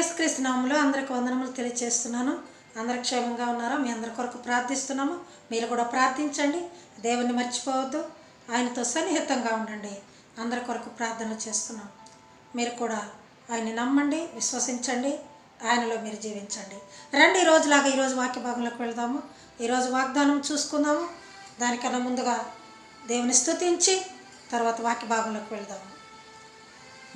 యేసుక్రీస్తు నామంలో అందరికి వందనములు తెలియజేస్తున్నాను అందరు క్షేమంగా ఉన్నారా? మీ అందరి కొరకు ప్రార్థిస్తున్నాము. మీరు కూడా ప్రార్థించండి. దేవుని మర్చిపోవద్దు. ఆయనతో సన్నిహితంగా ఉండండి. అందరి కొరకు ప్రార్థన చేస్తున్నాం మీరు కూడా ఆయన్ని నమ్మండి విశ్వసించండి. ఆయనలో మీరు జీవించండి. రండి ఈరోజులాగా ఈరోజు వాక్య భాగంలోకి వెళ్దాము. ఈరోజు వాగ్దానం చూసుకుందాము. దానికన్నా ముందుగా దేవుని స్థుతించి తర్వాత వాక్య భాగంలోకి వెళ్దాము.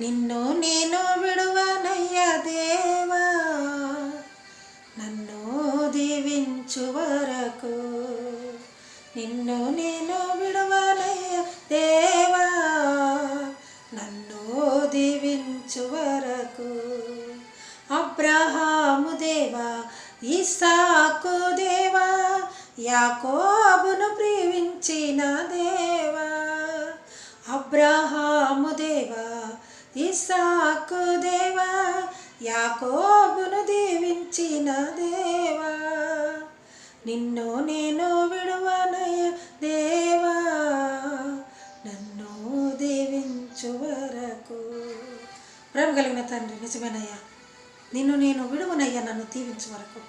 నిన్ను నేను విడువనయ్యా దేవా నన్ను దీవించు వరకు. నిన్ను నేను విడువనయ్యా దేవా నన్ను దీవించు వరకు. అబ్రహాము దేవా ఇసాకు దేవా యాకోబును ప్రేమించిన దేవా. అబ్రహాము దేవా ఇసాకు దేవా యాకోబును దీవించిన దేవా. నిన్ను నేను విడువనయ దేవా నన్ను దీవించు వరకు. ప్రేమ కలిగిన తండ్రి నిజమేనయ్యా నిన్ను నేను విడువనయ్యా నన్ను దీవించు వరకు.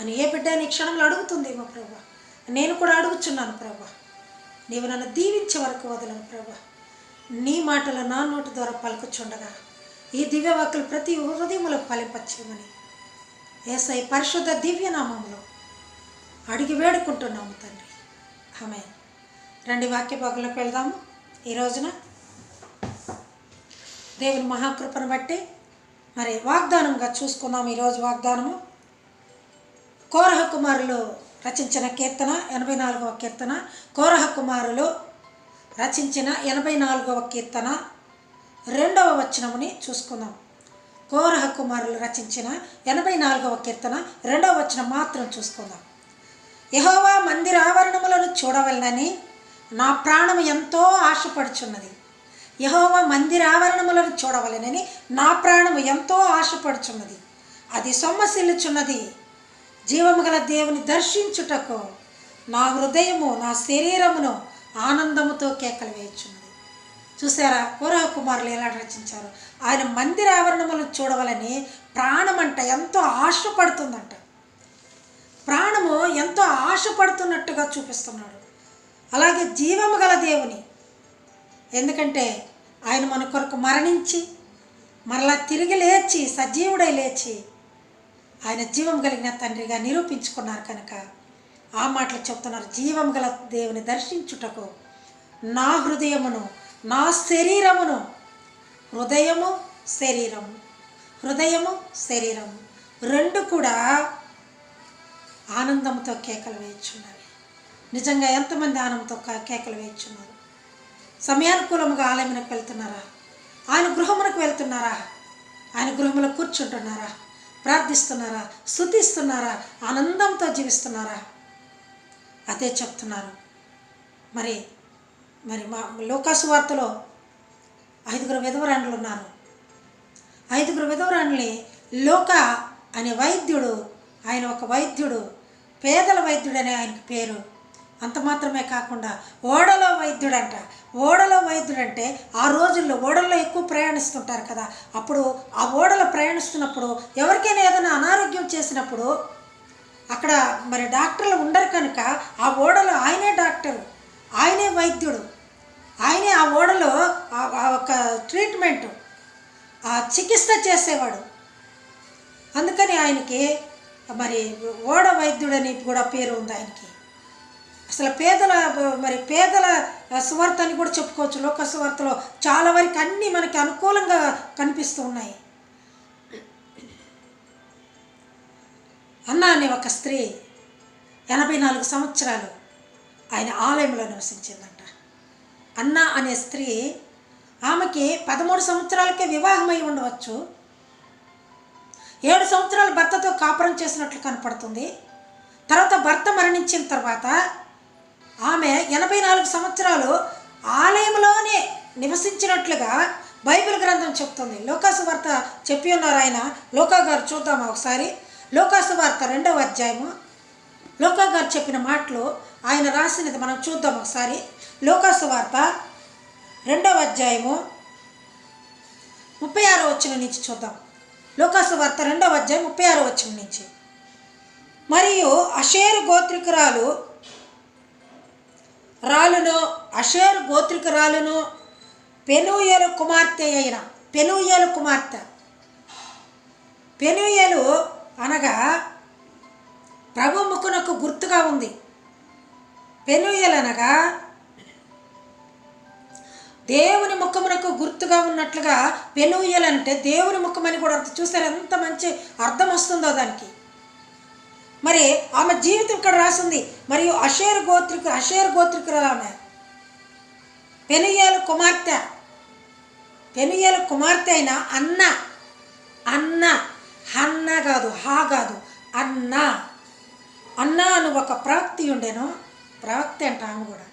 అని ఏ బిడ్డ నీ క్షణంలో అడుగుతుందేమో ప్రభా? నేను కూడా అడుగుచున్నాను ప్రభా. నీవు నన్ను దీవించే వరకు వదలను ప్రభా. నీ మాటలు నా నోటి ద్వారా పలుకుచుండగా. ఈ దివ్యవాకులు ప్రతి హృదయములో ఫలింపచ్చేయమని ఏసై పరిశుద్ధ దివ్యనామంలో అడిగి వేడుకుంటున్నాము తండ్రి. ఆమె రండి వాక్య భాగంలోకి వెళ్దాము. ఈ రోజున దేవుని మహాకృపను బట్టి మరి వాగ్దానంగా చూసుకుందాం. ఈరోజు వాగ్దానము కోరహ కుమారులు రచించిన కీర్తన ఎనభై నాలుగవ కీర్తన కోరహ కుమారులు రచించిన ఎనభై నాలుగవ కీర్తన రెండవ వచనముని చూసుకుందాం. కోరహ కుమారులు రచించిన ఎనభై నాలుగవ కీర్తన రెండవ వచనం మాత్రం చూసుకుందాం. యహోవా మందిర ఆవరణములను చూడవలనని నా ప్రాణము ఎంతో ఆశపడుచున్నది. యహోవా మందిర ఆవరణములను చూడవలనని నా ప్రాణము ఎంతో ఆశపడుచున్నది. అది సొమ్మసిల్లుచున్నది. జీవము గల దేవుని దర్శించుటకు నా హృదయము నా శరీరమును ఆనందముతో కేకలు వేయుచున్నది. చూసారా పూర్వ కుమారులు ఎలా రచించారు? ఆయన మందిర ఆవరణములను చూడవలని ప్రాణమంట ఎంతో ఆశపడుతుందంట. ప్రాణము ఎంతో ఆశపడుతున్నట్టుగా చూపిస్తున్నాడు. అలాగే జీవము గల దేవుని. ఎందుకంటే ఆయన మన కొరకు మరణించి మరలా తిరిగి లేచి సజీవుడై లేచి ఆయన జీవం కలిగిన తండ్రిగా నిరూపించుకున్నారు కనుక ఆ మాటలు చెప్తున్నారు. జీవం గల దేవుని దర్శించుటకు నా హృదయమును నా శరీరమును హృదయము శరీరము హృదయము శరీరము రెండు కూడా ఆనందంతో కేకలు వేయించున్నవి నిజంగా ఎంతమంది ఆనందంతో కేకలు వేయించున్నారు? సమయానుకూలముగా ఆలయమునకు వెళ్తున్నారా? ఆయన గృహమునకు వెళ్తున్నారా? ఆయన గృహములో కూర్చుంటున్నారా? ప్రార్థిస్తున్నారా? శుద్ధిస్తున్నారా ఆనందంతో జీవిస్తున్నారా? అదే చెప్తున్నారు మరి మరి మా లోకాసు వార్తలో ఐదుగురు విధవరాణులు ఉన్నారు. ఐదుగురు విధవరాణుల్ని లోక అనే వైద్యుడు ఆయన ఒక వైద్యుడు పేదల వైద్యుడనే ఆయనకి పేరు. అంత మాత్రమే కాకుండా ఓడలో వైద్యుడంట. ఓడలో వైద్యుడంటే ఆ రోజుల్లో ఓడల్లో ఎక్కువ ప్రయాణిస్తుంటారు కదా. అప్పుడు ఆ ఓడలో ప్రయాణిస్తున్నప్పుడు ఎవరికైనా ఏదైనా అనారోగ్యం చేసినప్పుడు అక్కడ మరి డాక్టర్లు ఉండరు కనుక ఆ ఓడలో ఆయనే డాక్టరు ఆయనే వైద్యుడు ఆయనే ఆ ఓడలో ఆ- ఒక ట్రీట్మెంట్ ఆ చికిత్స చేసేవాడు. అందుకని ఆయనకి మరి ఓడ వైద్యుడని కూడా పేరు ఉంది ఆయనకి. అసలు పేదల మరి పేదల సువార్త అని కూడా చెప్పుకోవచ్చు. లోక సువార్తలో చాలా వరకు అన్నీ మనకి అనుకూలంగా కనిపిస్తూ ఉన్నాయి. అన్న అనే ఒక స్త్రీ ఎనభై నాలుగు సంవత్సరాలు ఆయన ఆలయంలో నివసించిందంట. అన్న అనే స్త్రీ ఆమెకి పదమూడు సంవత్సరాలకే వివాహమై ఉండవచ్చు. ఏడు సంవత్సరాలు భర్తతో కాపురం చేసినట్లు కనపడుతుంది. తర్వాత భర్త మరణించిన తర్వాత ఆమె ఎనభై నాలుగు సంవత్సరాలు ఆలయంలోనే నివసించినట్లుగా బైబిల్ గ్రంథం చెప్తుంది. లోకాసు వార్త చెప్పి ఉన్నారు ఆయన. లోకా గారు చూద్దామా ఒకసారి? లోకాసు వార్త రెండవ అధ్యాయము. లోకా గారు చెప్పిన మాటలు ఆయన రాసినది మనం చూద్దాం ఒకసారి. లోకాసు వార్త రెండవ అధ్యాయము ముప్పై ఆరో వచ్చిన నుంచి చూద్దాం. లోకాసు వార్త రెండవ అధ్యాయం ముప్పై ఆరో వచ్చిన నుంచి. మరియు అషేరు గోత్రికురాలు రాలును అషేరు గోత్రికురాలును పెనుయలు కుమార్తె అయిన పెనుయలు కుమార్తె. పెనుయలు అనగా ప్రభు ముఖునకు గుర్తుగా ఉంది. పెనుయల్ అనగా దేవుని ముఖమునకు గుర్తుగా ఉన్నట్లుగా పెనుయల్ అంటే దేవుని అని కూడా అర్థం చూసారు ఎంత మంచి అర్థం వస్తుందో దానికి. మరి ఆమె జీవితం ఇక్కడ రాసింది. మరియు అషేర్ గోత్రిక అషేర్ గోత్రికురాలు ఆమె పెనుయేలు కుమార్తె. పెనుయేలు కుమార్తె అయిన అన్న అన్న. అన్నా కాదు హా కాదు అన్నా. అన్నా అని ఒక ప్రవక్తి ఉండేను. ప్రవక్తి అంట ఆమె కూడా.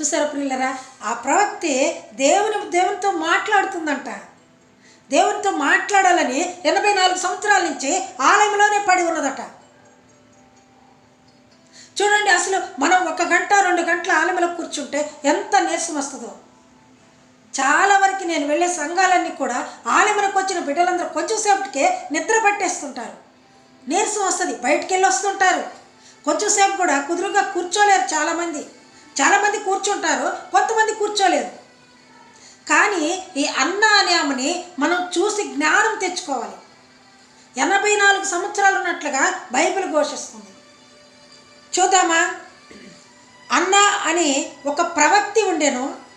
చూసారా పిల్లరా ఆ ప్రవక్తి దేవుని దేవునితో మాట్లాడుతుందంట. దేవునితో మాట్లాడాలని ఎనభై నాలుగు సంవత్సరాల నుంచి ఆలయంలోనే పడి ఉన్నదట. చూడండి అసలు మనం ఒక గంట రెండు గంటల ఆలయంలో కూర్చుంటే ఎంత నీరసం వస్తుందో. చాలా వరకు నేను వెళ్ళే సంఘాలన్నీ కూడా ఆలయంలోకి వచ్చిన బిడ్డలందరూ కొంచెం సేపటికే నిద్ర పట్టేస్తుంటారు. నీరసం వస్తుంది బయటికి వెళ్ళి వస్తుంటారు కొంచెంసేపు కూడా కుదురుగా కూర్చోలేరు చాలామంది. చాలామంది కూర్చుంటారు కొంతమంది కూర్చోలేరు. కానీ ఈ అన్న అనే ఆమెని మనం చూసి జ్ఞానం తెచ్చుకోవాలి. ఎనభై నాలుగు సంవత్సరాలు ఉన్నట్లుగా బైబిల్ ఘోషిస్తుంది. చూద్దామా? అన్న అని ఒక ప్రవక్తి ఉండేను.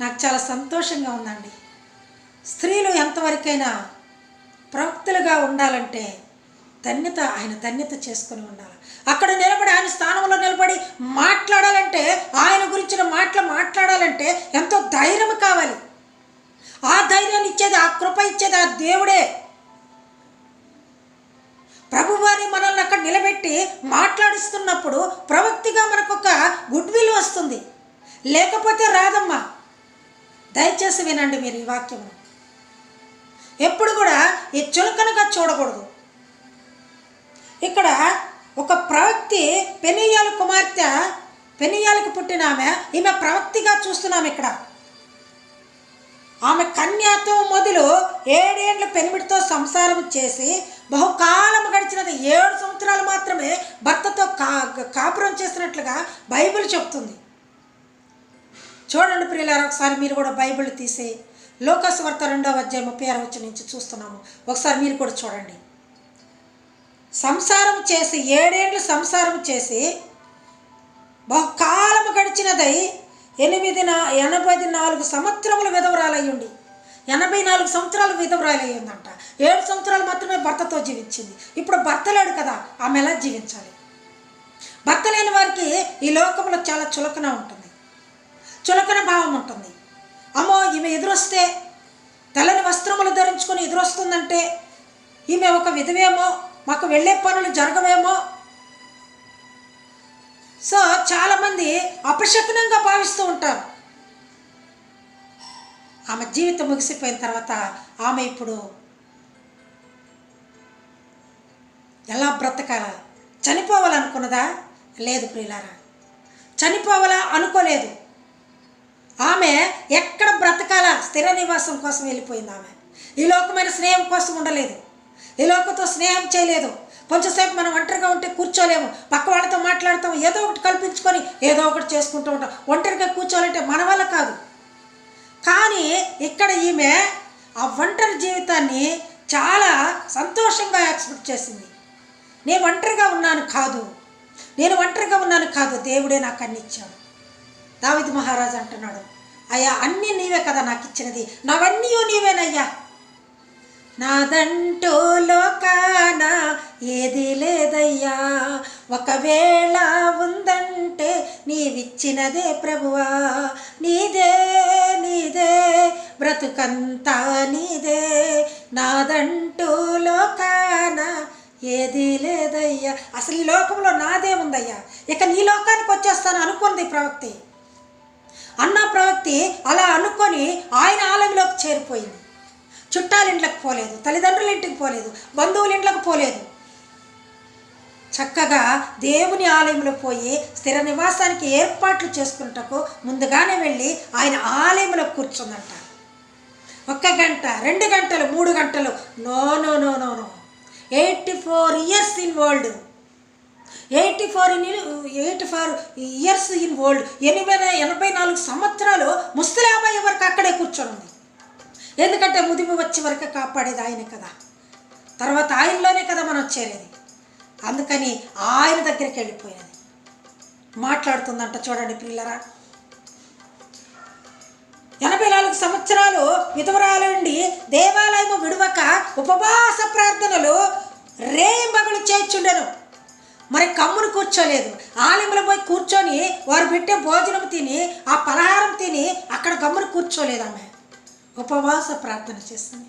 నాకు చాలా సంతోషంగా ఉందండి. స్త్రీలు ఎంతవరకైనా ప్రవక్తులుగా ఉండాలంటే ధన్యత ఆయన ధన్యత చేసుకుని ఉండాలి. అక్కడ నిలబడి ఆయన స్థానంలో నిలబడి మాట్లాడాలంటే ఆయన గురించిన మాటలు మాట్లాడాలంటే ఎంతో ధైర్యం కావాలి. ఆ ధైర్యాన్ని ఇచ్చేది ఆ కృప ఇచ్చేది ఆ దేవుడే. ప్రభువారి మనల్ని అక్కడ నిలబెట్టి మాట్లాడిస్తున్నప్పుడు ప్రవక్తిగా మనకు ఒక గుడ్ విల్ వస్తుంది. లేకపోతే రాదమ్మా. దయచేసి వినండి మీరు ఈ వాక్యం ఎప్పుడు కూడా ఈ చులకనగా చూడకూడదు. ఇక్కడ ఒక ప్రవక్తి పెనియాల కుమార్తె పెనియాలకు పుట్టిన ఆమె ఈమె ప్రవక్తిగా చూస్తున్నాం ఇక్కడ. ఆమె కన్యాతో మొదలు ఏడేండ్ల పెనిమిడితో సంసారం చేసి బహుకాలం గడిచినది ఏడు సంవత్సరాలు మాత్రమే భర్తతో కా కాపురం చేసినట్లుగా బైబిల్ చెప్తుంది. చూడండి ప్రియులారా ఒకసారి మీరు కూడా బైబిల్ తీసి లోకస్ వార్త రెండవ అధ్యాయం ముప్పై ఆరు వచ్చి నుంచి చూస్తున్నాము. ఒకసారి మీరు కూడా చూడండి. సంసారం చేసి ఏడేళ్ళు సంసారం చేసి బహుకాలం గడిచినదై ఎనిమిది నా ఎనభై నాలుగు సంవత్సరముల విధవరాలయ్యుండి. ఎనభై నాలుగు సంవత్సరాలు విధవరాలయ్యిందంట. ఏడు సంవత్సరాలు మాత్రమే భర్తతో జీవించింది. ఇప్పుడు భర్త లేడు కదా ఆమె ఎలా జీవించాలి? భర్త లేని వారికి ఈ లోకంలో చాలా చులకన ఉంటుంది. చులకన భావం ఉంటుంది. అమ్మో ఈమె ఎదురొస్తే తెల్లని వస్త్రములు ధరించుకొని ఎదురొస్తుందంటే ఈమె ఒక విధవేమో మాకు వెళ్ళే పనులు జరగవేమో? సో చాలామంది అపశకునంగా భావిస్తూ ఉంటారు. ఆమె జీవితం ముగిసిపోయిన తర్వాత ఆమె ఇప్పుడు ఎలా బ్రతకాల? చనిపోవాలనుకున్నదా? లేదు ప్రియులారా. చనిపోవాలా? అనుకోలేదు. ఆమె ఎక్కడ బ్రతకాల స్థిర నివాసం కోసం వెళ్ళిపోయింది ఆమె. ఈ లోకమైన స్నేహం కోసం ఉండలేదు. ఈ లోకంతో స్నేహం చేయలేదు. కొంచెంసేపు మనం ఒంటరిగా ఉంటే కూర్చోలేము. పక్క వాళ్ళతో మాట్లాడతాం ఏదో ఒకటి కల్పించుకొని ఏదో ఒకటి చేసుకుంటూ ఉంటాం. ఒంటరిగా కూర్చోవాలంటే మన వల్ల కాదు. కానీ ఇక్కడ ఈమె ఆ ఒంటరి జీవితాన్ని చాలా సంతోషంగా ఎక్స్పెక్ట్ చేసింది. నేను ఒంటరిగా ఉన్నాను కాదు. నేను ఒంటరిగా ఉన్నాను కాదు. దేవుడే నాకు అన్ని ఇచ్చాడు. దావిద్ మహారాజు అంటున్నాడు అయ్యా అన్నీ నీవే కదా నాకు ఇచ్చినది. నావన్నీ నీవేనయ్యా? నాదంటూ లోకాన ఏది లేదయ్యా. ఒకవేళ ఉందంటే నీవిచ్చినదే ప్రభువా. నీదే నీదే బ్రతుకంతా నీదే. నాదంటూ లోకాన ఏది లేదయ్యా. అసలు ఈ లోకంలో నాదే ఉందయ్యా ఇక నీ లోకానికి వచ్చేస్తాను అనుకుంది ప్రవక్తి. అన్న ప్రవక్తి అలా అనుకొని ఆయన ఆలయంలోకి చేరిపోయింది. చుట్టాల ఇంట్లోకి పోలేదు తల్లిదండ్రుల ఇంటికి పోలేదు బంధువుల ఇంట్లోకి పోలేదు. చక్కగా దేవుని ఆలయంలో పోయి స్థిర నివాసానికి ఏర్పాట్లు చేసుకున్నటకు ముందుగానే వెళ్ళి ఆయన ఆలయంలో కూర్చుందంట. ఒక్క గంట రెండు గంటలు మూడు గంటలు no no no no no. Eighty four years in world. Eighty four in eighty four years in old ఎనభై ఎనభై నాలుగు సంవత్సరాలు ముస్తలాబాయి వరకు అక్కడే కూర్చొని ఎందుకంటే ముదిమి వచ్చే వరకు కాపాడేది ఆయనే కదా. తర్వాత ఆయనలోనే కదా మనం చేరేది. అందుకని ఆయన దగ్గరికి వెళ్ళిపోయేది మాట్లాడుతుందంట చూడండి పిల్లరా. ఎనభై నాలుగు సంవత్సరాలు విధవరాలండి దేవాలయము విడవక ఉపవాస ప్రార్థనలు రేయింబగలు చేర్చుండెను మరి కమ్మును కూర్చోలేదు. ఆలయంలో పోయి కూర్చొని వారు పెట్టే భోజనం తిని ఆ పలహారం తిని అక్కడ గమ్మును కూర్చోలేదు ఆమె. ఉపవాస ప్రార్థన చేస్తుంది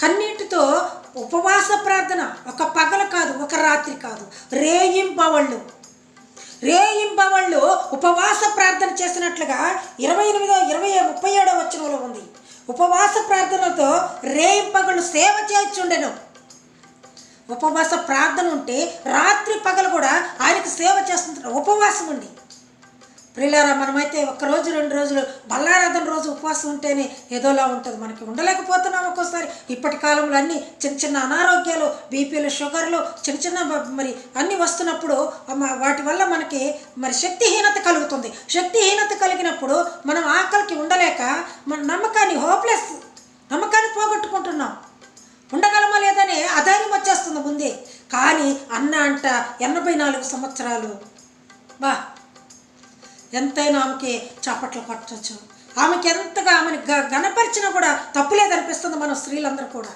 కన్నీటితో ఉపవాస ప్రార్థన ఒక పగల కాదు ఒక రాత్రి కాదు. రేయింపవళ్ళు. రేయింపవళ్ళు ఉపవాస ప్రార్థన చేసినట్లుగా ఇరవై ఎనిమిదో ఇరవై ముప్పై ఏడో వచనంలో ఉంది. ఉపవాస ప్రార్థనతో రేయింపగళ్ళు సేవ చేయొచ్చుండెను ఉపవాస ప్రార్థన ఉంటే రాత్రి పగలు కూడా ఆయనకు సేవ చేస్తుంటారు ఉపవాసం ఉండి ప్రియులారా మనమైతే ఒక రోజు రెండు రోజులు బల్లారాధన రోజు ఉపవాసం ఉంటేనే ఏదోలా ఉంటుంది. మనకి ఉండలేకపోతున్నాం ఒక్కోసారి. ఇప్పటి కాలంలో అన్ని చిన్న చిన్న అనారోగ్యాలు బీపీలు షుగర్లు చిన్న చిన్న మరి అన్నీ వస్తున్నప్పుడు వాటి వల్ల మనకి మరి శక్తిహీనత కలుగుతుంది. శక్తిహీనత కలిగినప్పుడు మనం ఆకలికి ఉండలేక మన నమ్మకాన్ని హోప్లెస్ నమ్మకాన్ని పోగొట్టుకుంటున్నాం. ఉండగలమా లేదని అధైర్యం వచ్చేస్తుంది ముందే. కానీ అన్న అంట ఎనభై నాలుగు సంవత్సరాలు. బా ఎంతైనా ఆమెకి చప్పట్లు కొట్టచ్చు. ఆమెకి ఎంతగా ఆమెను గ గణపరిచినా కూడా తప్పులేదనిపిస్తుంది మనం స్త్రీలందరూ కూడా.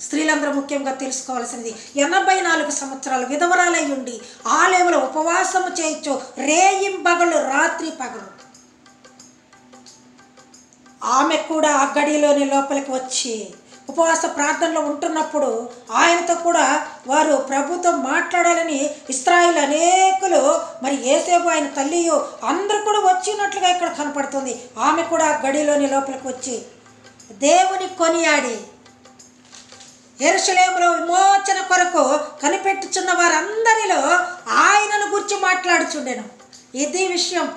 స్త్రీలందరూ ముఖ్యంగా తెలుసుకోవాల్సింది ఎనభై నాలుగు సంవత్సరాలు విధవరాలై ఉండి ఆలయంలో ఉపవాసము చేయొచ్చు రేయింబగలు రాత్రి పగలు. ఆమె కూడా ఆ గడిలోని లోపలికి వచ్చి ఉపవాస ప్రార్థనలో ఉంటున్నప్పుడు ఆయనతో కూడా వారు ప్రభుతో మాట్లాడాలని ఇస్రాయిల్ అనేకులు మరి ఏసేపు ఆయన తల్లియు అందరూ కూడా వచ్చినట్లుగా ఇక్కడ కనపడుతుంది. ఆమె కూడా గడిలోని లోపలికి వచ్చి దేవుని కొనియాడి. ఎరుసలేములో విమోచన కొరకు కనిపెట్టుచున్న వారందరిలో ఆయనను గురించి మాట్లాడుచుండెను. ఇది విషయం.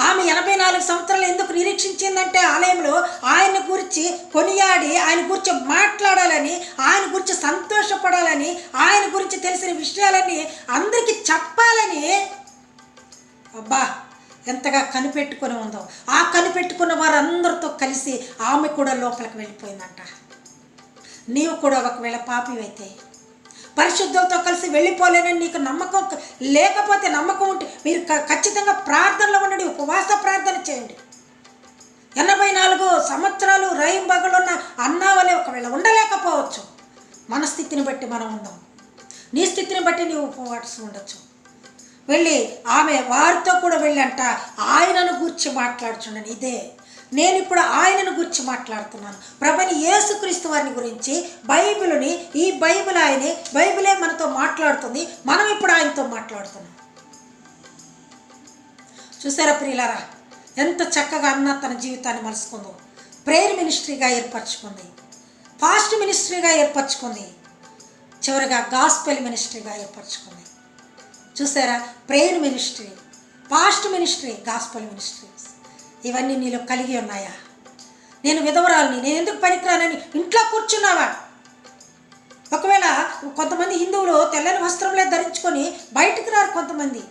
ఆమె ఎనభై నాలుగు సంవత్సరాలు ఎందుకు నిరీక్షించిందంటే ఆలయంలో ఆయన గురించి కొనియాడి ఆయన గురించి మాట్లాడాలని ఆయన గురించి సంతోషపడాలని ఆయన గురించి తెలిసిన విషయాలని అందరికీ చెప్పాలని. అబ్బా ఎంతగా కనిపెట్టుకుని ఉందో. ఆ కనిపెట్టుకున్న వారందరితో కలిసి ఆమె కూడా లోపలికి వెళ్ళిపోయిందంట. నీవు కూడా ఒకవేళ పాపివైతే పరిశుద్ధులతో కలిసి వెళ్ళిపోలేనని నీకు నమ్మకం లేకపోతే నమ్మకం ఉంటే మీరు క- ఖచ్చితంగా ప్రార్థనలో ఉండండి ఉపవాస ప్రార్థన చేయండి. ఎనభై నాలుగు సంవత్సరాలు రైంబగలున్న అన్నా వలె ఒకవేళ ఉండలేకపోవచ్చు. మన స్థితిని బట్టి మనం ఉందాం నీ స్థితిని బట్టి నీవు ఉపవాసం ఉండొచ్చు. వెళ్ళి ఆమె వారితో కూడా వెళ్ళంట. ఆయనను గూర్చి మాట్లాడుచుండని ఇదే నేను ఇప్పుడు ఆయనను గురించి మాట్లాడుతున్నాను. ప్రభని యేసుక్రీస్తు వారిని గురించి బైబిల్ని ఈ బైబిల్ ఆయనే బైబిలే మనతో మాట్లాడుతుంది. మనం ఇప్పుడు ఆయనతో మాట్లాడుతున్నాం. చూసారా ప్రియులారా? ఎంత చక్కగా అన్న తన జీవితాన్ని మలుసుకుందో ప్రేయర్ మినిస్ట్రీగా ఏర్పరచుకుంది. ఫాస్ట్ మినిస్ట్రీగా ఏర్పరచుకుంది. చివరిగా గాస్పెల్ మినిస్ట్రీగా ఏర్పరచుకుంది. చూసారా? Prayer ministry fast ministry gospel ministry. ఇవన్నీ నీలో కలిగి ఉన్నాయా? నేను విధవరాలని నేను ఎందుకు పనికిరానని ఇంట్లో కూర్చున్నావా? ఒకవేళ కొంతమంది హిందువులు తెల్లని వస్త్రంలే ధరించుకొని బయటకు రారు కొంతమంది.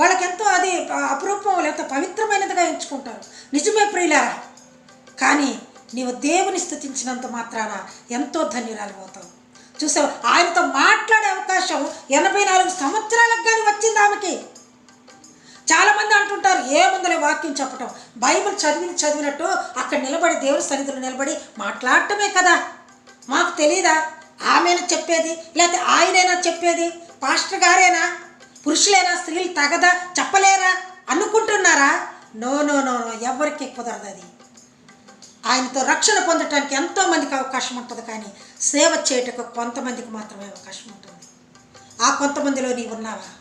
వాళ్ళకెంతో అది అపురూపం లేకపోతే పవిత్రమైనదిగా ఎంచుకుంటారు. నిజమే ప్రియులారా? కానీ నీవు దేవుని స్థుతించినంత మాత్రాన ఎంతో ధన్యురాలు అవుతావు. చూసావు? ఆయనతో మాట్లాడే అవకాశం ఎనభై నాలుగు సంవత్సరాలకు కానీ వచ్చింది ఆమెకి. చాలామంది అంటుంటారు ఏముందలే వాక్యం చెప్పటం. బైబిల్ చదివి చదివినట్టు అక్కడ నిలబడి దేవుని సన్నిధిలో నిలబడి మాట్లాడటమే కదా. మాకు తెలియదా ఆమెనా చెప్పేది లేకపోతే ఆయనైనా చెప్పేది? పాస్టర్ గారేనా? పురుషులైనా? స్త్రీలు తగదా? చెప్పలేరా? అనుకుంటున్నారా? నో నో నో నో ఎవరికి కుదరదు అది. ఆయనతో రక్షణ పొందటానికి ఎంతోమందికి అవకాశం ఉంటుంది కానీ సేవ చేయటకు కొంతమందికి మాత్రమే అవకాశం ఉంటుంది. ఆ కొంతమందిలో నీవు ఉన్నావా?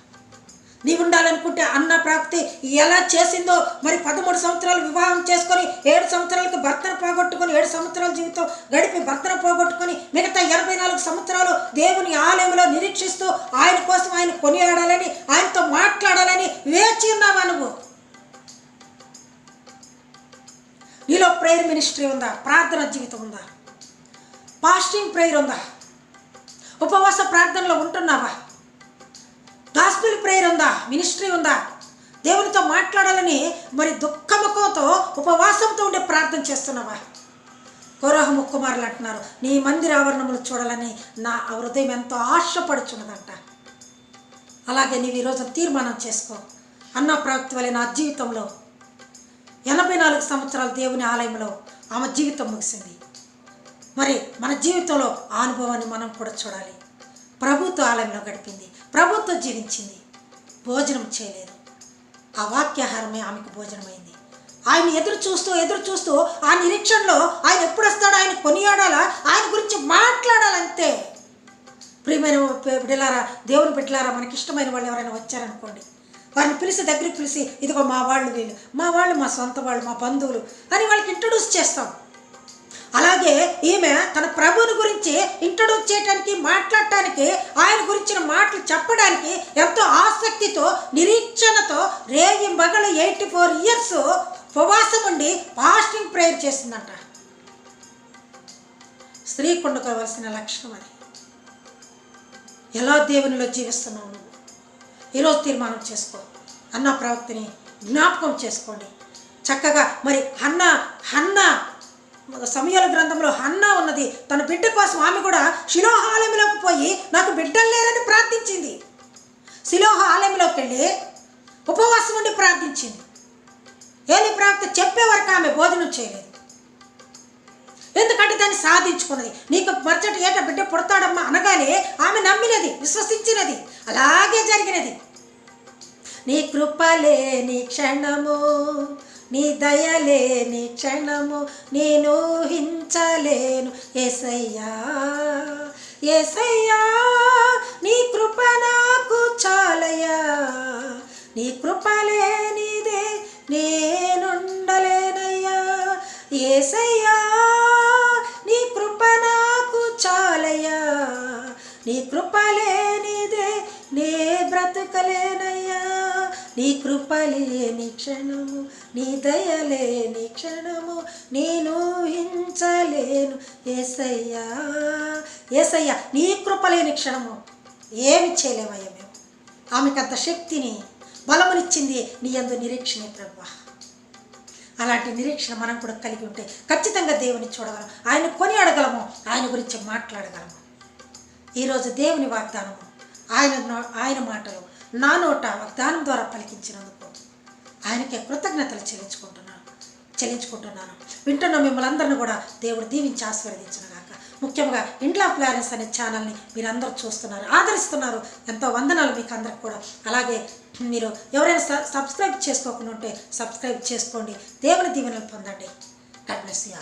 నీవు ఉండాలనుకుంటే అన్న ప్రాప్తి ఎలా చేసిందో మరి పదమూడు సంవత్సరాలు వివాహం చేసుకొని ఏడు సంవత్సరాలకు భర్తను పోగొట్టుకొని ఏడు సంవత్సరాల జీవితం గడిపి భర్తను పోగొట్టుకొని మిగతా ఎనభై నాలుగు సంవత్సరాలు దేవుని ఆలయంలో నిరీక్షిస్తూ ఆయన కోసం ఆయన కొనియాడాలని ఆయనతో మాట్లాడాలని వేచి ఉన్నావా నువ్వు? నీలో ప్రేయర్ మినిస్ట్రీ ఉందా? ప్రార్థన జీవితం ఉందా? పాస్టింగ్ ప్రేయర్ ఉందా? ఉపవాస ప్రార్థనలో ఉంటున్నావా? గాస్పిల్ ప్రేయర్ ఉందా? మినిస్ట్రీ ఉందా? దేవునితో మాట్లాడాలని మరి దుఃఖముఖంతో ఉపవాసంతో ఉండే ప్రార్థన చేస్తున్నావా? కోరహ ముక్కుమారులు అంటున్నారు నీ మందిర ఆవరణములు చూడాలని నా హృదయం ఎంతో ఆశపడుచున్నదంట. అలాగే నీవు ఈరోజు తీర్మానం చేసుకో. అన్న ప్రవక్తి వలె నా జీవితంలో ఎనభై నాలుగు సంవత్సరాలు దేవుని ఆలయంలో ఆమె జీవితం ముగిసింది. మరి మన జీవితంలో ఆ అనుభవాన్ని మనం కూడా చూడాలి. ప్రభుత్వ ఆలయంలో గడిపింది. ప్రభుత్వం జీవించింది. భోజనం చేయలేదు. ఆ వాక్యాహారమే ఆమెకు భోజనమైంది. ఆయన ఎదురు చూస్తూ ఎదురు చూస్తూ ఆ నిరీక్షణలో ఆయన ఎప్పుడు వస్తాడో ఆయన కొనియాడాలా? ఆయన గురించి మాట్లాడాలంతే. ప్రియమైన బిడ్డలారా దేవుని బిడ్డలారా మనకి ఇష్టమైన వాళ్ళు ఎవరైనా వచ్చారనుకోండి. వారిని పిలిచి దగ్గరికి పిలిచి ఇదిగో మా వాళ్ళు వీళ్ళు. మా వాళ్ళు మా సొంత వాళ్ళు మా బంధువులు అని వాళ్ళకి ఇంట్రడ్యూస్ చేస్తాం. అలాగే ఈమె తన ప్రభువుని గురించి ఇంట్రొడ్యూస్ చేయడానికి మాట్లాడటానికి ఆయన గురించిన మాటలు చెప్పడానికి ఎంతో ఆసక్తితో నిరీక్షణతో రేగి మగలు ఎయిటీ ఫోర్ ఇయర్స్ ఉపవాసం ఉండి ఫాస్టింగ్ ప్రేయర్ చేసిందంట. స్త్రీ కొండుకోవలసిన లక్షణం అది. ఎలా దేవునిలో జీవిస్తున్నావు నువ్వు? ఈరోజు తీర్మానం చేసుకో. అన్న ప్రవక్తిని జ్ఞాపకం చేసుకోండి. చక్కగా మరి అన్న అన్న సమయాల గ్రంథంలో హన్న ఉన్నది. తన బిడ్డ కోసం ఆమె కూడా శిలోహ ఆలయంలోకి పోయి నాకు బిడ్డలు లేరని ప్రార్థించింది. శిలోహ ఆలయంలోకి వెళ్ళి ఉపవాసం ఉండి ప్రార్థించింది. ఏలి ప్రాప్తి చెప్పే వరకు ఆమె భోజనం చేయలేదు. ఎందుకంటే దాన్ని సాధించుకున్నది. నీకు మరచటి ఏట బిడ్డ పుడతాడమ్మా అనగానే ఆమె నమ్మినది విశ్వసించినది. అలాగే జరిగినది. నీ కృపలే నీ క్షణము నీ దయలేని క్షణము నేను హించలేను ఎసయ్యా ఎసయ్యా నీ కృప నాకు చాలయ్యా. నీ కృపలేనిదే నేనుండలేనయ్యా. ఏసయ్యా నీ కృప నాకు చాలయ్యా. నీ కృప లేనిదే నే బ్రతకలేనయ్యా నీ కృపలేని క్షణము నీ దయలేని క్షణము నేను హించలేను ఏసయ్యా ఏసయ్యా నీ కృపలేని క్షణము ఏమి చేయలేమయ్యా మేము. ఆమెకు అంత శక్తిని బలమునిచ్చింది నీ అందు నిరీక్షణే ప్రభా. అలాంటి నిరీక్షణ మనం కూడా కలిగి ఉంటే ఖచ్చితంగా దేవుని చూడగలం. ఆయన కొని అడగలము ఆయన గురించి మాట్లాడగలము. ఈరోజు దేవుని వాగ్దానము ఆయన ఆయన మాటలు నా నోట వాగ్దానం ద్వారా పలికించినందుకు ఆయనకే కృతజ్ఞతలు చెల్లించుకుంటున్నాను. చెల్లించుకుంటున్నాను. వింటున్న మిమ్మల్ని అందరిని కూడా దేవుడు దీవించి ఆశీర్వదించిన గాక. ముఖ్యంగా ఇంట్లో ప్లారెన్స్ అనే ఛానల్ని మీరందరూ చూస్తున్నారు ఆదరిస్తున్నారు. ఎంతో వందనాలు మీకు అందరికి కూడా. అలాగే మీరు ఎవరైనా సబ్స్క్రైబ్ చేసుకోకుండా ఉంటే సబ్స్క్రైబ్ చేసుకోండి. దేవుని దీవెనలు పొందండి. God bless you